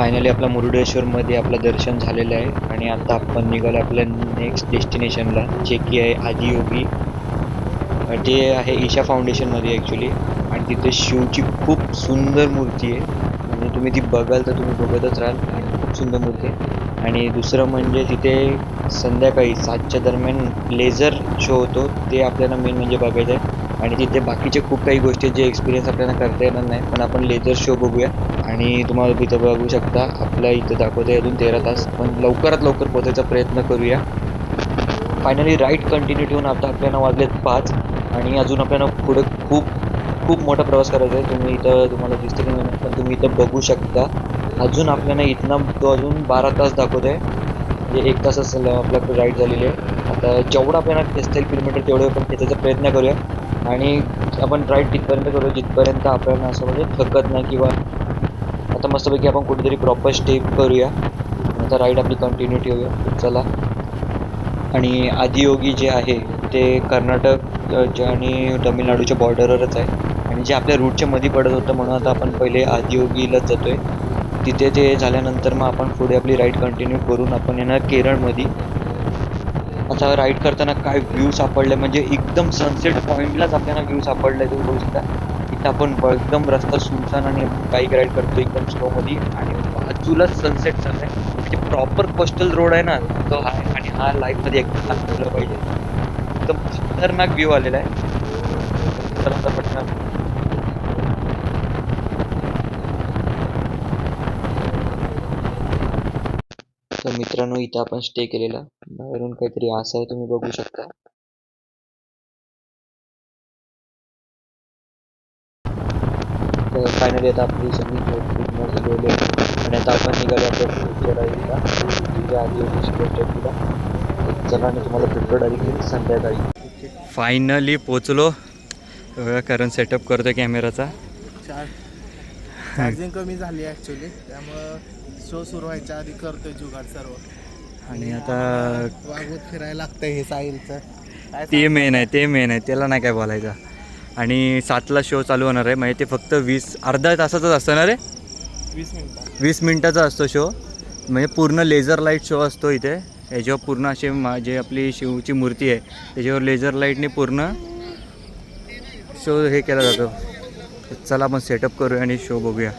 Finally आपला मुरुडेश्वरमध्ये आपलं दर्शन झालेलं आहे. आणि आता आपण निघालो आपल्या नेक्स्ट डेस्टिनेशनला जे की आहे आदियोगी. ते आहे ईशा फाउंडेशनमध्ये ॲक्च्युली आणि तिथे शिवची खूप सुंदर मूर्ती आहे. म्हणजे तुम्ही ती बघाल तर तुम्ही बघतच राहाल. आणि खूप सुंदर मूर्ती आहे. आणि दुसरं म्हणजे तिथे संध्याकाळी सातच्या दरम्यान लेझर शो होतो. ते आपल्याला मेन म्हणजे बघायचं आहे. आणि तिथे बाकीचे खूप काही गोष्टी जे एक्सपिरियन्स आपल्याला करता येणार नाही. पण आपण लेझर शो बघूया. आणि तुम्हाला तिथं बघू शकता. आपल्या इथं दाखवते अजून तेरा तास. पण लवकरात लवकर पोहोचायचा प्रयत्न करूया. फायनली राईट कंटिन्यू ठेवून आता आपल्याला वाजलेत पाच. आणि अजून आपल्याला पुढे खूप खूप मोठा प्रवास करायचा आहे. तुम्ही इथं तुम्हाला दिसतं की नाही पण तुम्ही इथं बघू शकता. अजून आपल्याला इथनं तो अजून बारा तास दाखवत आहे म्हणजे एक तास असेल आपल्याकडे राईड झालेली आहे. आता जेवढं आपल्याला खेचता येईल किलोमीटर तेवढं आपण खेचायचा प्रयत्न करूया. आणि आपण राईड तिथपर्यंत करूया जिथपर्यंत आपल्याला असं म्हणजे थकत नाही किंवा आता मस्तपैकी आपण कुठेतरी प्रॉपर स्टेप करूया. आता राईड आपली कंटिन्यू ठेवूया. चला. आणि आदियोगी जे आहे ते कर्नाटक आणि तमिळनाडूच्या बॉर्डरवरच आहे. आणि जे आपल्या रूटच्या मध्ये पडत होतं म्हणून आता आपण पहिले आदियोगीलाच जातोय. तिथे ते झाल्यानंतर मग आपण पुढे आपली राईड कंटिन्यू करून आपण येणार केरळमध्ये. आता राईड करताना काय व्ह्यू सापडले? म्हणजे एकदम सनसेट पॉईंटलाच आपल्याला व्ह्यू सापडला आहे बघू शकता इथं आपण एकदम रस्ता सुनसान आणि बाईक राईड करतो एकदम स्लोमध्ये आणि बाजूलाच सनसेट चाललाय म्हणजे प्रॉपर कोस्टल रोड आहे ना तो हा आणि हा लाईफमध्ये एकदम दाखवलं पाहिजे. एकदम खतरनाक व्ह्यू आलेला आहे तर आता पटकन तर मित्रांनो इथं आपण स्टे केलेला. बाहेरून काहीतरी असं आहे तुम्ही बघू शकता. तर फायनली आता आपली सगळी पूर्ण झालेली आहे. आणि आता आपण निघालो आपल्या पुढच्या डायरीला तुझ्या आधी टेपीला चला आणि तुम्हाला भेटतो डायरेक्टली संध्याकाळी. फायनली पोचलो. कारण सेटअप करतो कॅमेराचा चार चार्जिंग कमी झाली ॲक्च्युली त्यामुळं शो सुरू व्हायच्या आधी करतोय जुगाड सर्व. आणि आता वागवत फिरायला लागतंय हे साहिलचं. ते मेन आहे ते मेन आहे त्याला नाही काय बोलायचं. आणि सातला शो चालू होणार आहे म्हणजे ते फक्त वीस अर्धा तासाचाच असतं ना रे? वीस मिनिटं. वीस मिनिटाचा असतो शो म्हणजे पूर्ण लेझर लाइट शो असतो इथे. याच्यावर पूर्ण असे मा जे आपली शिवची मूर्ती आहे त्याच्यावर लेझर लाईटने पूर्ण शो हे केला जातो. चला आपण सेटअप करूया आणि शो बघूया.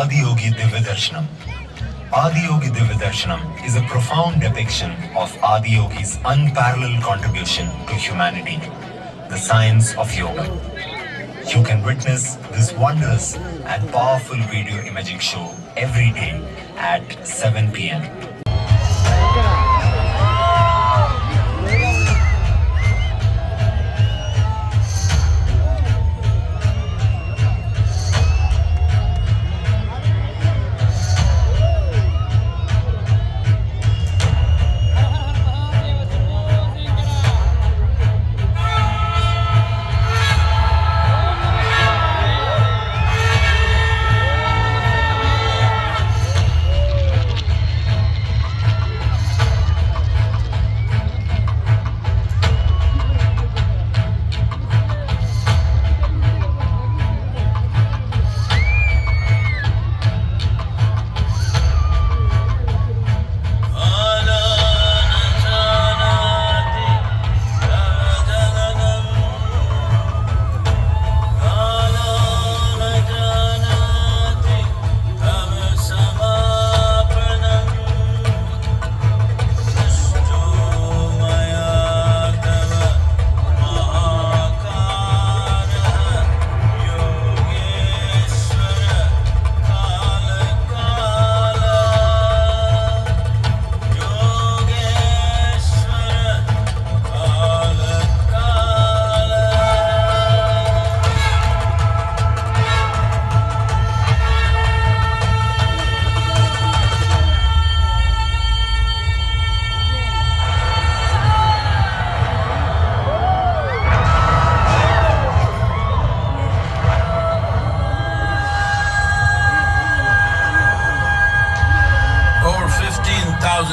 To Adi Yogi Divya Darshanam. Adi Yogi Divya Darshanam is a profound depiction of Adiyogi's unparalleled contribution to humanity, the science of yoga. You can witness this wondrous and powerful video imaging show every day at 7 pm.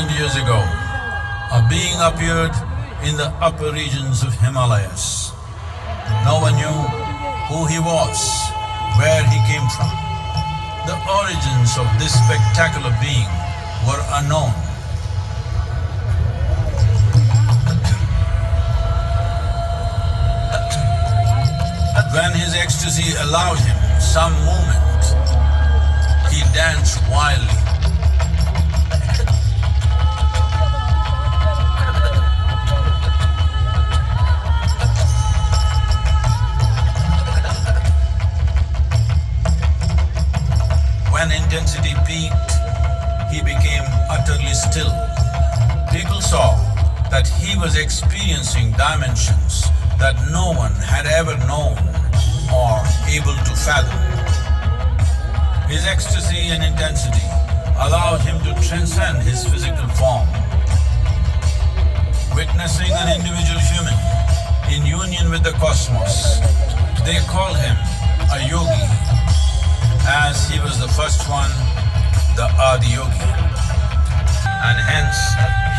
Years ago, a being appeared in the upper regions of Himalayas. No one knew who he was, where he came from. The origins of this spectacular being were unknown. When his ecstasy allowed him some movement, intensity peaked, he became utterly still. People saw that he was experiencing dimensions that no one had ever known or able to fathom. His ecstasy and intensity allowed him to transcend his physical form. Witnessing an individual human in union with the cosmos, they call him a yogi, as he was the first one, the Adi Yogi. And hence,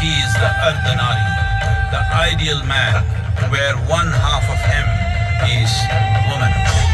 he is the Ardhanari, the ideal man, where one half of him is woman.